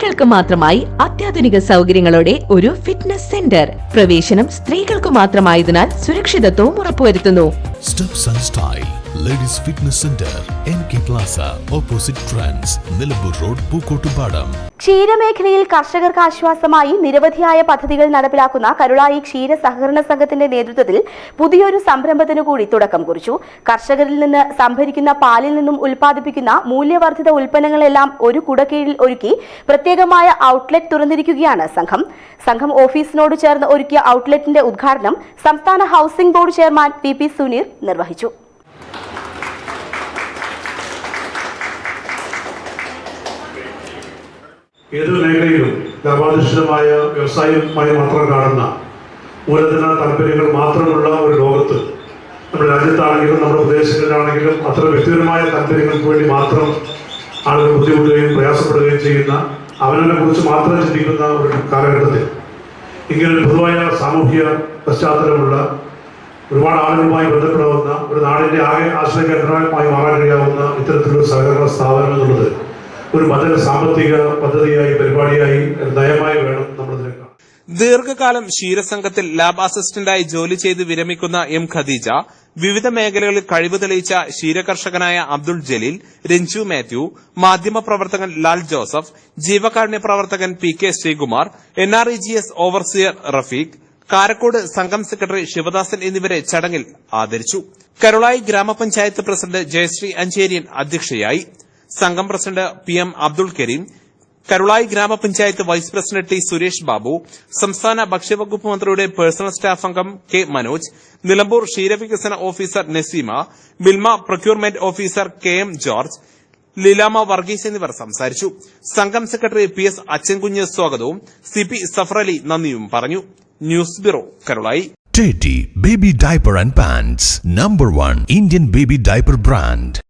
സ്ത്രീകൾക്ക് മാത്രമായി അത്യാധുനിക സൗകര്യങ്ങളോടെ ഒരു ഫിറ്റ്നസ് സെന്റർ പ്രവേശനം സ്ത്രീകൾക്ക് മാത്രമായതിനാൽ സുരക്ഷിതത്വവും ഉറപ്പുവരുത്തുന്നു. Steps and and Style fitness centre N K plaza opposite trans Nilambur road Pookkottupadam ക്ഷീരമേഖലയിൽ കർഷകർക്ക് ആശ്വാസമായി നിരവധിയായ പദ്ധതികൾ നടപ്പിലാക്കുന്ന കരുളായി ക്ഷീര സഹകരണ സംഘത്തിന്റെ നേതൃത്വത്തിൽ പുതിയൊരു സംരംഭത്തിനു കൂടി തുടക്കം കുറിച്ചു. കർഷകരിൽ നിന്ന് സംഭരിക്കുന്ന പാലിൽ നിന്നും ഉൽപ്പാദിപ്പിക്കുന്ന മൂല്യവർദ്ധിത ഉൽപ്പന്നങ്ങളെല്ലാം ഒരു കുടക്കീഴിൽ ഒരുക്കി പ്രത്യേകമായ ഔട്ട്ലെറ്റ് തുറന്നിരിക്കുകയാണ് സംഘം. സംഘം ഓഫീസിനോട് ചേർന്ന് ഒരുക്കിയ ഔട്ട്ലെറ്റിന്റെ ഉദ്ഘാടനം സംസ്ഥാന housing board chairman P P Suneer നിർവഹിച്ചു. ഏതൊരു മേഖലയിലും ലാഭാധിഷ്ഠിതമായ വ്യവസായമായി മാത്രം കാണുന്ന മൂലധന താല്പര്യങ്ങൾ മാത്രമുള്ള ഒരു ലോകത്ത് നമ്മുടെ രാജ്യത്താണെങ്കിലും നമ്മുടെ പ്രദേശങ്ങളിലാണെങ്കിലും അത്ര വ്യക്തിപരമായ താല്പര്യങ്ങൾക്ക് വേണ്ടി മാത്രം ആളുകൾ ബുദ്ധിമുട്ടുകയും പ്രയാസപ്പെടുകയും ചെയ്യുന്ന അവനെ കുറിച്ച് മാത്രം ചിന്തിക്കുന്ന ഒരു കാലഘട്ടത്തിൽ ഇങ്ങനെ പൊതുവായ സാമൂഹ്യ പശ്ചാത്തലമുള്ള ഒരുപാട് ആളുകളുമായി ബന്ധപ്പെടാവുന്ന ഒരു നാടിന്റെ ആകെ ആശ്രയ കേന്ദ്രമായി മാറാൻ കഴിയാവുന്ന ഇത്തരത്തിലുള്ള സഹകരണ സ്ഥാപനം എന്നുള്ളത് ഒരു മതര സാമ്പത്തിക പദ്ധതിയായി പരിപാടിയായി നയമായി വേണം നമ്മൾ ദീർഘകാലം ക്ഷീരസംഘത്തിൽ ലാബ് അസിസ്റ്റന്റായി ജോലി ചെയ്ത് വിരമിക്കുന്ന എം ഖദീജ വിവിധ മേഖലകളിൽ കഴിവ് തെളിയിച്ച ക്ഷീരകർഷകനായ അബ്ദുൾ ജലീൽ രഞ്ജു മാത്യു മാധ്യമപ്രവർത്തകൻ ലാൽ ജോസഫ് ജീവകാരുണ്യ പ്രവർത്തകൻ P K Sreekumar N R E G S overseer Rafeeq Karakode സംഘം സെക്രട്ടറി ശിവദാസൻ എന്നിവരെ ചടങ്ങിൽ ആദരിച്ചു. കരുളായി ഗ്രാമപഞ്ചായത്ത് പ്രസിഡന്റ് ജയശ്രീ അഞ്ചേരിയൻ അധ്യക്ഷയായി സംഘം president P M Abdul Kareem Karulai ഗ്രാമപഞ്ചായത്ത് vice president T Suresh Babu സംസ്ഥാന ഭക്ഷ്യവകുപ്പ് മന്ത്രിയുടെ പേഴ്സണൽ സ്റ്റാഫ് അംഗം കെ മനോജ് നിലമ്പൂർ ക്ഷീരവികസന officer Naseema Milma procurement officer K M George Leelamma Varghese എന്നിവർ സംസാരിച്ചു. സംഘം സെക്രട്ടറി പി എസ് അച്ചൻകുഞ്ഞ് സ്വാഗതവും സി പി സഫറലി നന്ദിയും പറഞ്ഞു. News bureau Karulai. Teddy Baby Diaper and Pants Number 1 Indian Baby Diaper Brand.